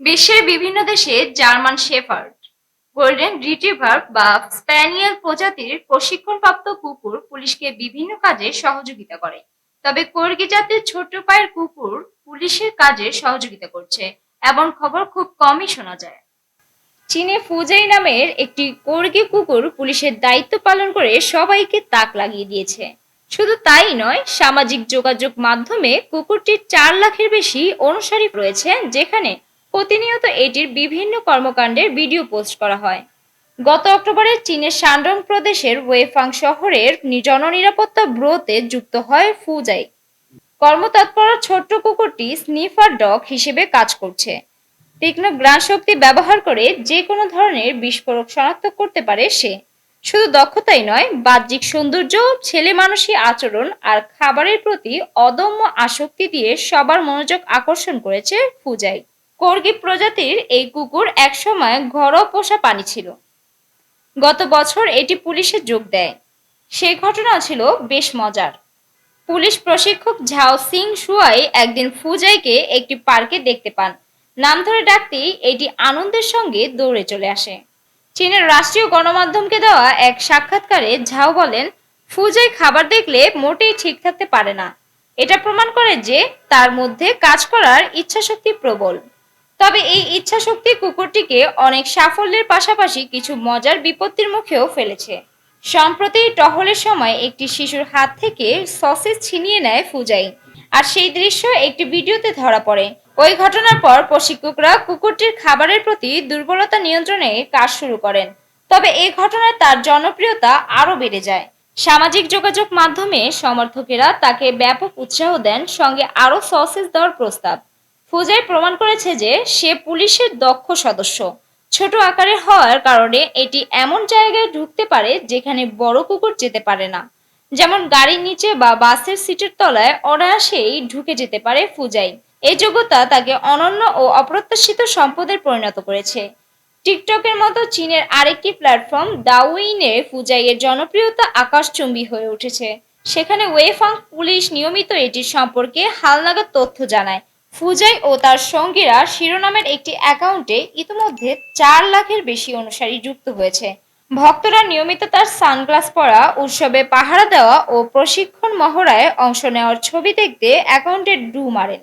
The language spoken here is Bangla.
বিশ্বের বিভিন্ন দেশে জার্মান শেফার্ড, গোল্ডেন রিট্রিভার বা স্প্যানিয়েল প্রজাতির প্রশিক্ষণপ্রাপ্ত কুকুর পুলিশকে বিভিন্ন কাজে সহযোগিতা করে। তবে কর্গি জাতের ছোট পায়ের কুকুর পুলিশের কাজে সহযোগিতা করছে এমন খবর খুব কমই শোনা যায়। চীনে ফুজাই নামের একটি কর্গি কুকুর পুলিশের দায়িত্ব পালন করে সবাইকে তাক লাগিয়ে দিয়েছে। শুধু তাই নয়, সামাজিক যোগাযোগ মাধ্যমে কুকুরটির চার লাখের বেশি অনুসারী রয়েছে, যেখানে প্রতিনিয়ত এটির বিভিন্ন কর্মকাণ্ডের ভিডিও পোস্ট করা হয়। গত অক্টোবরে চীনের শানডং প্রদেশের ওয়েফাং শহরের জননিরাপত্তা ব্যুরোতে যুক্ত হয় ফুজাই। কর্মতৎপর ছোট্ট কুকুরটি স্নিফার ডগ হিসেবে কাজ করছে। তীক্ষ্ণ গ্রাণ শক্তি ব্যবহার করে যে কোনো ধরনের বিস্ফোরক শনাক্ত করতে পারে সে। শুধু দক্ষতাই নয়, বাহ্যিক সৌন্দর্য, ছেলে মানুষী আচরণ আর খাবারের প্রতি অদম্য আসক্তি দিয়ে সবার মনোযোগ আকর্ষণ করেছে ফুজাই। কর্গি প্রজাতির এই কুকুর একসময় ঘরোয়া পোষা পানি ছিল। গত বছর এটি পুলিশে যোগ দেয়। সেই ঘটনা ছিল বেশ মজার। পুলিশ প্রশিক্ষক ঝাও সিং শুয়াই একদিন ফুজাইকে একটি পার্কে দেখতে পান। নাম ধরে ডাকতেই এটি আনন্দের সঙ্গে দৌড়ে চলে আসে। চীনের রাষ্ট্রীয় গণমাধ্যমকে দেওয়া এক সাক্ষাৎকারে ঝাও বলেন, ফুজাই খাবার দেখলে মোটেই ঠিক থাকতে পারে না। এটা প্রমাণ করে যে তার মধ্যে কাজ করার ইচ্ছাশক্তি প্রবল। তবে এই ইচ্ছাশক্তি কুকুরটিকে অনেক সাফল্যের পাশাপাশি কিছু মজার বিপত্তির মুখেও ফেলেছে। সম্প্রতি টহলের সময় একটি শিশুর হাত থেকে সসেজ ছিনিয়ে নেয় ফুজাই। আর সেই দৃশ্য একটি ভিডিওতে ধরা পড়ে। ওই ঘটনার পর প্রশিক্ষকরা কুকুরটির খাবারের প্রতি দুর্বলতা নিয়ন্ত্রণে কাজ শুরু করেন। তবে এই ঘটনায় তার জনপ্রিয়তা আরও বেড়ে যায়। সামাজিক যোগাযোগ মাধ্যমে সমর্থকেরা তাকে ব্যাপক উৎসাহ দেন, সঙ্গে আরও সসেজ দেওয়ার প্রস্তাব। ফুজাই প্রমাণ করেছে যে সে পুলিশের দক্ষ সদস্য। ছোট আকারের হওয়ার কারণে এটি এমন জায়গায় ঢুকতে পারে যেখানে বড় কুকুর যেতে পারে না। যেমন গাড়ির নিচে বা বাসের সিটের তলায় অনায়াসেই ঢুকে যেতে পারে ফুজাই এই যোগ্যতা তাকে অনন্য ও অপ্রত্যাশিত সম্পদের পরিণত করেছে। টিকটকের মতো চীনের আরেকটি প্ল্যাটফর্ম দাউইনে ফুজাইয়ের জনপ্রিয়তা আকাশচুম্বী হয়ে উঠেছে। সেখানে ওয়েফাং পুলিশ নিয়মিত এটির সম্পর্কে হালনাগাদ তথ্য জানায়। ফুজাই ও তার সঙ্গীরা শিরোনামের একটি অ্যাকাউন্টে ইতিমধ্যে চার লাখের বেশি অনুসারী যুক্ত হয়েছে। ভক্তরা নিয়মিত তার সানগ্লাস পরা, উৎসবে পাহারা দেওয়া ও প্রশিক্ষণ মহড়ায় অংশ নেওয়ার ছবি দেখতে অ্যাকাউন্টে ডু মারেন।